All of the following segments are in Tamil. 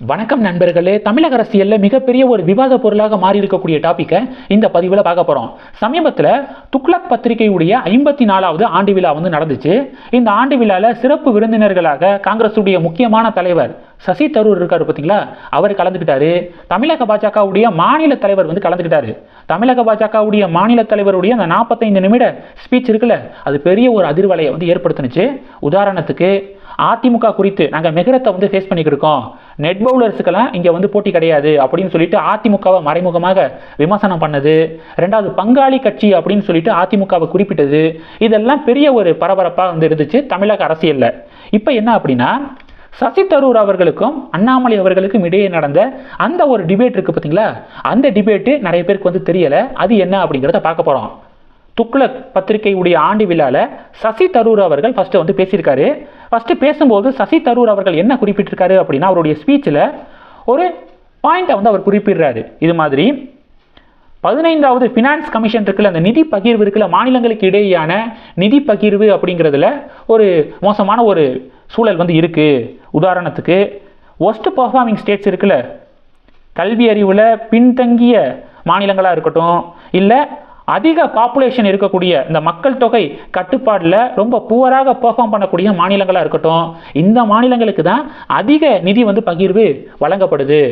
வணக்கம் நண்பர்களே தமிழக அரசியலில் மிகப்பெரிய ஒரு விவாத பொருளாக மாறி இருக்கக்கூடிய டாப்பிக்கை இந்த பதிவில் பார்க்க போகிறோம் சமீபத்தில் துக்ளக் பத்திரிகையுடைய ஐம்பத்தி நாலாவது ஆண்டு விழா வந்து நடந்துச்சு. இந்த ஆண்டு விழாவில் சிறப்பு விருந்தினர்களாக காங்கிரஸுடைய முக்கியமான தலைவர் சசி தரூர் இருக்கார் பார்த்தீங்களா அவர் கலந்துக்கிட்டாரு. தமிழக பாஜகவுடைய மாநில தலைவர் வந்து கலந்துக்கிட்டாரு. தமிழக பாஜகவுடைய மாநில தலைவருடைய அந்த நாற்பத்தைந்து நிமிட ஸ்பீச் இருக்குல்ல அது பெரிய ஒரு அதிர்வலையை வந்து ஏற்படுத்துனுச்சு. உதாரணத்துக்கு அதிமுக குறித்து நாங்கள் மிகரத்தை வந்து ஃபேஸ் பண்ணிக்கிட்டு இருக்கோம். நெட் பவுலர்ஸுக்கெல்லாம் இங்கே வந்து போட்டி கிடையாது அப்படின்னு சொல்லிட்டு அதிமுகவை மறைமுகமாக விமர்சனம் பண்ணது. ரெண்டாவது பங்காளி கட்சி அப்படின்னு சொல்லிட்டு அதிமுகவை குறிப்பிட்டது. இதெல்லாம் பெரிய ஒரு பரபரப்பாக வந்து இருந்துச்சு தமிழக அரசியலில். இப்போ என்ன அப்படின்னா சசி தரூர் அவர்களுக்கும் அண்ணாமலை அவர்களுக்கும் இடையே நடந்த அந்த ஒரு டிபேட் இருக்குது பார்த்தீங்களா அந்த டிபேட்டு நிறைய பேருக்கு வந்து தெரியலை. அது என்ன அப்படிங்கிறத பார்க்க போகிறோம் துக்ளக் பத்திரிகையுடைய ஆண்டு விழாவில் சசி தரூர் அவர்கள் ஃபஸ்ட்டு வந்து பேசியிருக்காரு. ஃபஸ்ட்டு பேசும்போது சசி தரூர் அவர்கள் என்ன குறிப்பிட்டிருக்காரு அப்படின்னா அவருடைய ஸ்பீச்சில் ஒரு பாயிண்ட்டை வந்து அவர் குறிப்பிடுறாரு. இது மாதிரி பதினைந்தாவது ஃபினான்ஸ் கமிஷன் இருக்குல்ல அந்த நிதி பகிர்வு இருக்குல்ல மாநிலங்களுக்கு இடையேயான நிதி பகிர்வு அப்படிங்கிறதுல ஒரு மோசமான ஒரு சூழல் வந்து இருக்குது உதாரணத்துக்கு ஒஸ்ட் பர்ஃபார்மிங் ஸ்டேட்ஸ் இருக்குல்ல கல்வி அறிவில் பின்தங்கிய மாநிலங்களாக இருக்கட்டும் இல்லை அதிக பாப்புலேஷன் இருக்கக்கூடிய இந்த மக்கள் தொகை கட்டுப்பாடில் ரொம்ப புவராக பெர்ஃபார்ம் பண்ணக்கூடிய மாநிலங்களாக இருக்கட்டும் இந்த மாநிலங்களுக்கு தான் அதிக நிதி வந்து பகிர்வு வழங்கப்படுது.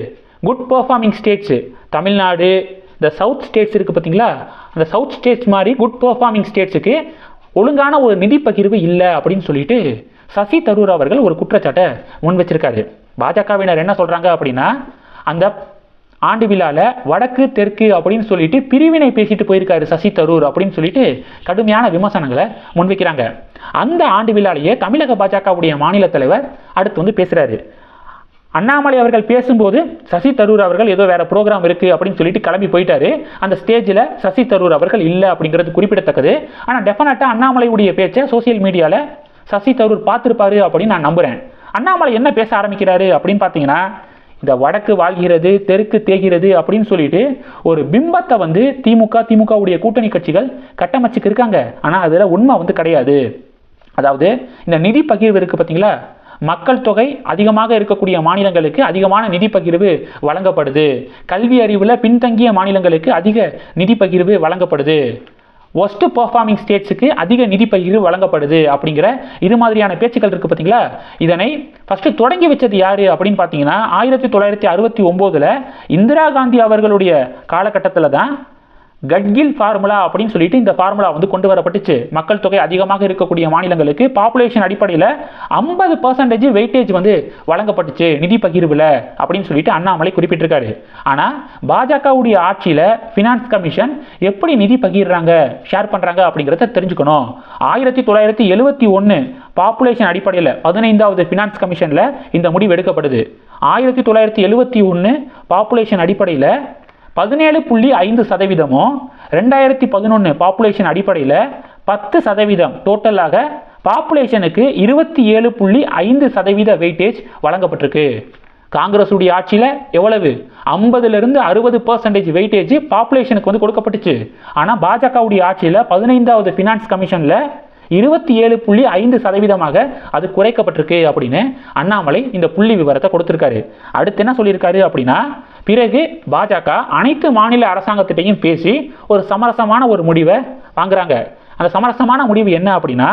குட் பெர்ஃபார்மிங் ஸ்டேட்ஸு தமிழ்நாடு இந்த சவுத் ஸ்டேட்ஸ் இருக்குது பார்த்தீங்களா? அந்த சவுத் ஸ்டேட்ஸ் மாதிரி குட் பர்ஃபார்மிங் ஸ்டேட்ஸுக்கு ஒழுங்கான ஒரு நிதி பகிர்வு இல்லை அப்படின்னு சொல்லிட்டு சசி தரூர் அவர்கள் ஒரு குற்றச்சாட்டை முன் வச்சிருக்காரு பாஜகவினர் என்ன சொல்கிறாங்க அப்படின்னா அந்த ஆண்டு விழாவில் வடக்கு தெற்கு அப்படின்னு சொல்லிட்டு பிரிவினை பேசிட்டு போயிருக்காரு சசி தரூர் அப்படின்னு சொல்லிட்டு கடுமையான விமர்சனங்களை முன்வைக்கிறாங்க. அந்த ஆண்டு விழாலேயே தமிழக பாஜகவுடைய மாநில தலைவர் அடுத்து வந்து பேசுகிறாரு அண்ணாமலை அவர்கள் பேசும்போது சசி தரூர் அவர்கள் ஏதோ வேற ப்ரோக்ராம் இருக்கு அப்படின்னு சொல்லிட்டு கிளம்பி போயிட்டாரு. அந்த ஸ்டேஜில் சசி தரூர் அவர்கள் இல்லை அப்படிங்கிறது குறிப்பிடத்தக்கது. ஆனால் டெஃபினட்டாக அண்ணாமலையுடைய பேச்சை சோசியல் மீடியாவில் சசி தரூர் பார்த்துருப்பாரு அப்படின்னு நான் நம்புகிறேன் அண்ணாமலை என்ன பேச ஆரம்பிக்கிறாரு அப்படின்னு பார்த்தீங்கன்னா இந்த வடக்கு வாழ்கிறது தெற்கு தேகிறது அப்படின்னு சொல்லிட்டு ஒரு பிம்பத்தை வந்து திமுக திமுகவுடைய கூட்டணி கட்சிகள் கட்டமைச்சுக்கு இருக்காங்க ஆனால் அதில் உண்மை வந்து கிடையாது. அதாவது இந்த நிதி பகிர்வு இருக்குது பார்த்தீங்களா? மக்கள் தொகை அதிகமாக இருக்கக்கூடிய மாநிலங்களுக்கு அதிகமான நிதி பகிர்வு வழங்கப்படுது. கல்வி அறிவில் பின்தங்கிய மாநிலங்களுக்கு அதிக நிதி பகிர்வு வழங்கப்படுது. ஒஸ்ட் பர்ஃபார்மிங் ஸ்டேட்ஸுக்கு அதிக நிதி பகிர்வு வழங்கப்படுது அப்படிங்கிற இது மாதிரியான பேச்சுக்கள் இருக்குது பார்த்தீங்களா இதனை ஃபஸ்ட்டு தொடங்கி வச்சது யார் அப்படின்னு பார்த்தீங்கன்னா ஆயிரத்தி தொள்ளாயிரத்தி அறுபத்தி ஒம்போதில் இந்திரா காந்தி அவர்களுடைய காலகட்டத்தில் தான் கட்கில் ஃபார்முலா அப்படின்னு சொல்லிட்டு இந்த ஃபார்முலா வந்து கொண்டு வரப்பட்டுச்சு. மக்கள் தொகை அதிகமாக இருக்கக்கூடிய மாநிலங்களுக்கு பாப்புலேஷன் அடிப்படையில் ஐம்பது பர்சன்டேஜ் வெயிட்டேஜ் வந்து வழங்கப்பட்டுச்சு நிதி பகிர்வில் அப்படின்னு சொல்லிட்டு அண்ணாமலை குறிப்பிட்டிருக்காரு. ஆனால் பாஜகவுடைய ஆட்சியில் ஃபினான்ஸ் கமிஷன் எப்படி நிதி பகிர்றாங்க ஷேர் பண்ணுறாங்க அப்படிங்கிறத தெரிஞ்சுக்கணும். ஆயிரத்தி தொள்ளாயிரத்தி எழுபத்தி ஒன்று பாப்புலேஷன் அடிப்படையில் பதினைந்தாவது ஃபினான்ஸ் கமிஷனில் இந்த முடிவு எடுக்கப்படுது. ஆயிரத்தி தொள்ளாயிரத்தி எழுபத்தி ஒன்று பாப்புலேஷன் அடிப்படையில் பதினேழு புள்ளி ஐந்து சதவீதமும் ரெண்டாயிரத்தி பதினொன்று பாப்புலேஷன் அடிப்படையில் பத்து சதவீதம் டோட்டலாக பாப்புலேஷனுக்கு இருபத்தி ஏழு புள்ளி ஐந்து சதவீத வெயிட்டேஜ் வழங்கப்பட்டிருக்கு. காங்கிரஸுடைய ஆட்சியில் எவ்வளவு? ஐம்பதுலேருந்து அறுபது பர்சன்டேஜ் வெயிட்டேஜ் பாப்புலேஷனுக்கு வந்து கொடுக்கப்பட்டுச்சு. ஆனால் பாஜகவுடைய ஆட்சியில் பதினைந்தாவது ஃபினான்ஸ் கமிஷனில் இருபத்தி ஏழு புள்ளி ஐந்து சதவீதமாக அது குறைக்கப்பட்டிருக்கு அப்படின்னு அண்ணாமலை இந்த புள்ளி விவரத்தை கொடுத்துருக்காரு. அடுத்து என்ன சொல்லியிருக்காரு அப்படின்னா பிறகு பாஜக அனைத்து மாநில அரசாங்கத்திட்டையும் பேசி ஒரு சமரசமான ஒரு முடிவை வாங்குறாங்க. அந்த சமரசமான முடிவு என்ன அப்படின்னா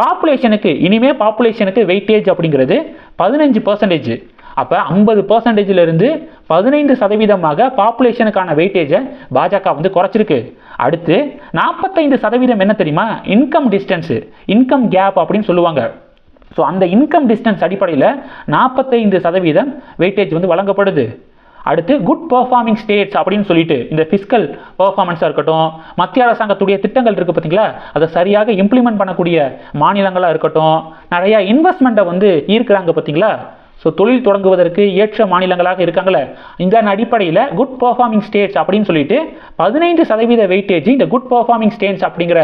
பாப்புலேஷனுக்கு இனிமே பாப்புலேஷனுக்கு வெயிட்டேஜ் அப்படிங்கிறது பதினஞ்சு பர்சன்டேஜ் அப்போ ஐம்பது பர்சன்டேஜிலிருந்து பதினைந்து சதவீதமாக பாப்புலேஷனுக்கான வெயிட்டேஜை பாஜக வந்து குறைச்சிருக்கு. அடுத்து நாற்பத்தைந்து சதவீதம் என்ன தெரியுமா? இன்கம் டிஸ்டன்ஸு இன்கம் கேப் அப்படின்னு சொல்லுவாங்க. ஸோ அந்த இன்கம் டிஸ்டன்ஸ் அடிப்படையில் நாற்பத்தைந்து சதவீதம் வெயிட்டேஜ் வந்து வழங்கப்படுது. அடுத்து குட் பர்ஃபார்மிங் ஸ்டேட்ஸ் அப்படின்னு சொல்லிட்டு இந்த ஃபிஸ்கல் பெர்ஃபார்மன்ஸாக இருக்கட்டும் மத்திய அரசாங்கத்துடைய திட்டங்கள் இருக்குது பார்த்தீங்களா அதை சரியாக இம்ப்ளிமெண்ட் பண்ணக்கூடிய மாநிலங்களாக இருக்கட்டும் நிறையா இன்வெஸ்ட்மெண்ட்டை வந்து ஈர்க்கிறாங்க பார்த்தீங்களா ஸோ தொழில் தொடங்குவதற்கு ஏற்ற மாநிலங்களாக இருக்காங்களே இந்த அடிப்படையில் குட் பர்ஃபார்மிங் ஸ்டேட்ஸ் அப்படின்னு சொல்லிட்டு பதினைந்து சதவீத வெயிட்டேஜ் இந்த குட் பர்ஃபார்மிங் ஸ்டேட்ஸ் அப்படிங்கிற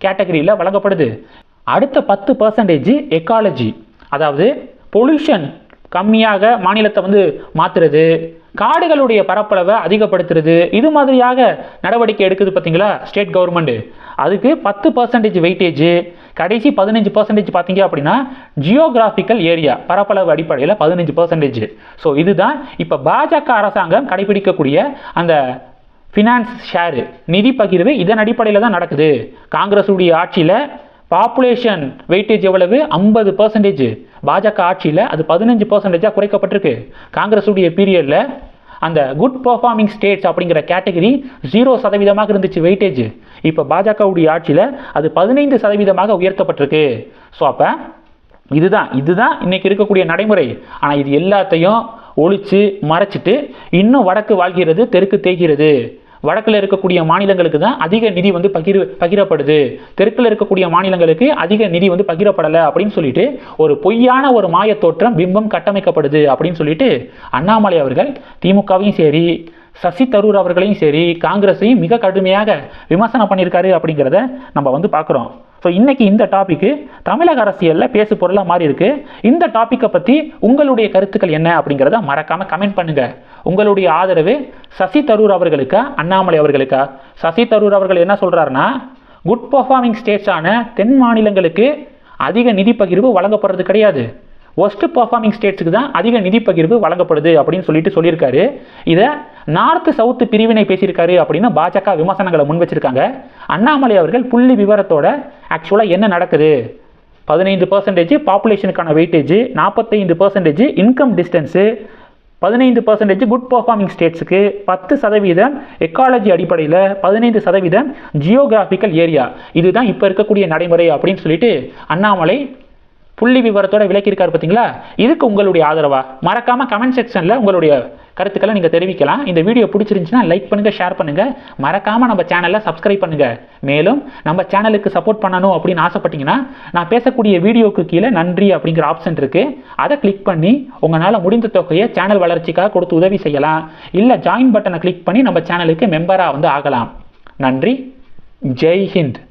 கேட்டகரியில் வழங்கப்படுது. அடுத்த பத்து பர்சன்டேஜ் எக்காலஜி அதாவது பொல்யூஷன் கம்மியாக மாநிலத்தை வந்து மாற்றுறது காடுகளுடைய பரப்பளவை அதிகப்படுத்துறது இது மாதிரியாக நடவடிக்கை எடுக்குது பார்த்தீங்களா ஸ்டேட் கவர்மெண்ட்டு அதுக்கு பத்து பர்சன்டேஜ் வெயிட்டேஜ் கடைசி பதினஞ்சு பர்சன்டேஜ் பார்த்தீங்க அப்படின்னா ஜியோகிராஃபிக்கல் ஏரியா பரப்பளவு அடிப்படையில் பதினஞ்சு பர்சன்டேஜ் ஸோ இதுதான் இப்போ பாஜக அரசாங்கம் கடைபிடிக்கக்கூடிய அந்த ஃபினான்ஸ் ஷேரு நிதி பகிர்வு இதன் அடிப்படையில் தான் நடக்குது. காங்கிரஸுடைய ஆட்சியில் பாப்புலேஷன் வெயிட்டேஜ் எவ்வளவு? ஐம்பது பர்சன்டேஜ் பாஜக ஆட்சியில் அது பதினஞ்சு பர்சன்டேஜாக குறைக்கப்பட்டிருக்கு. காங்கிரஸுடைய பீரியடில் அந்த குட் பர்ஃபார்மிங் ஸ்டேட்ஸ் அப்படிங்கிற கேட்டகரி ஜீரோ சதவீதமாக இருந்துச்சு வெயிட்டேஜ் இப்போ பாஜகவுடைய ஆட்சியில் அது பதினைந்து சதவீதமாக உயர்த்தப்பட்டிருக்கு. ஸோ அப்போ இதுதான் இதுதான் இன்னைக்கு இருக்கக்கூடிய நடைமுறை. ஆனால் இது எல்லாத்தையும் ஒழிச்சு மறைச்சிட்டு இன்னும் வடக்கு வாழ்கிறது தெற்கு தேய்கிறது. வடக்கில் இருக்கக்கூடிய மாநிலங்களுக்கு தான் அதிக நிதி வந்து பகிர் பகிரப்படுது. தெற்கில் இருக்கக்கூடிய மாநிலங்களுக்கு அதிக நிதி வந்து பகிரப்படலை அப்படின்னு சொல்லிட்டு ஒரு பொய்யான ஒரு மாயத் தோற்றம் பிம்பம் கட்டமைக்கப்படுது அப்படின்னு சொல்லிட்டு அண்ணாமலை அவர்கள் திமுகவையும் சரி சசி தரூர் அவர்களையும் சரி காங்கிரஸையும் மிக கடுமையாக விமர்சனம் பண்ணியிருக்காரு அப்படிங்கிறத நம்ம வந்து பார்க்குறோம். ஸோ இன்றைக்கி இந்த டாப்பிக்கு தமிழக அரசியலில் பேசு பொருளாக மாறி இருக்குது இந்த டாப்பிக்கை பற்றி உங்களுடைய கருத்துக்கள் என்ன அப்படிங்கிறத மறக்காமல் கமெண்ட் பண்ணுங்கள் உங்களுடைய ஆதரவு சசி தரூர் அவர்களுக்கா அண்ணாமலை அவர்களுக்கா? சசி தரூர் அவர்கள் என்ன சொல்கிறாருன்னா குட் பர்ஃபார்மிங் ஸ்டேட்ஸான தென் மாநிலங்களுக்கு அதிக நிதி பகிர்வு வழங்கப்படுறது கிடையாது. ஒஸ்ட் பர்ஃபார்மிங் ஸ்டேட்ஸுக்கு தான் அதிக நிதி பகிர்வு வழங்கப்படுது அப்படின்னு சொல்லிட்டு சொல்லியிருக்காரு. இதை நார்த் சவுத் பிரிவினை பேசியிருக்காரு அப்படின்னு பாஜக விமர்சனங்களை முன் வச்சிருக்காங்க. அண்ணாமலை அவர்கள் புள்ளி விவரத்தோட ஆக்சுவலாக என்ன நடக்குது? பதினைந்து பர்சன்டேஜ் பாப்புலேஷனுக்கான வெயிட்டேஜ் நாற்பத்தைந்து பர்சன்டேஜ் இன்கம் டிஸ்டன்ஸு பதினைந்து பர்சன்டேஜ் குட் பர்ஃபார்மிங் ஸ்டேட்ஸுக்கு பத்து சதவீதம் எக்காலஜி அடிப்படையில் பதினைந்து சதவீதம் ஜியோகிராஃபிக்கல் ஏரியா இதுதான் இப்போ இருக்கக்கூடிய நடைமுறை அப்படின்னு சொல்லிட்டு அண்ணாமலை புள்ளி விவரத்தோட விளக்கியிருக்காரு பார்த்தீங்களா? இதுக்கு உங்களுடைய ஆதரவா? மறக்காம கமெண்ட் செக்ஷனில் உங்களுடைய கருத்துக்களை நீங்கள் தெரிவிக்கலாம். இந்த வீடியோ பிடிச்சிருந்துச்சுன்னா லைக் பண்ணுங்க ஷேர் பண்ணுங்க. மறக்காம நம்ம சேனலை சப்ஸ்கிரைப் பண்ணுங்க. மேலும் நம்ம சேனலுக்கு சப்போர்ட் பண்ணணும் அப்படின்னு ஆசைப்பட்டீங்கன்னா நான் பேசக்கூடிய வீடியோக்கு கீழே நன்றி அப்படிங்கிற ஆப்ஷன் இருக்கு. அதை கிளிக் பண்ணி உங்களால் முடிந்த தொகையை சேனல் வளர்ச்சிக்காக கொடுத்து உதவி செய்யலாம். இல்லை ஜாயின் பட்டனை கிளிக் பண்ணி நம்ம சேனலுக்கு மெம்பராக வந்து ஆகலாம். நன்றி. ஜெய் ஹிந்த்.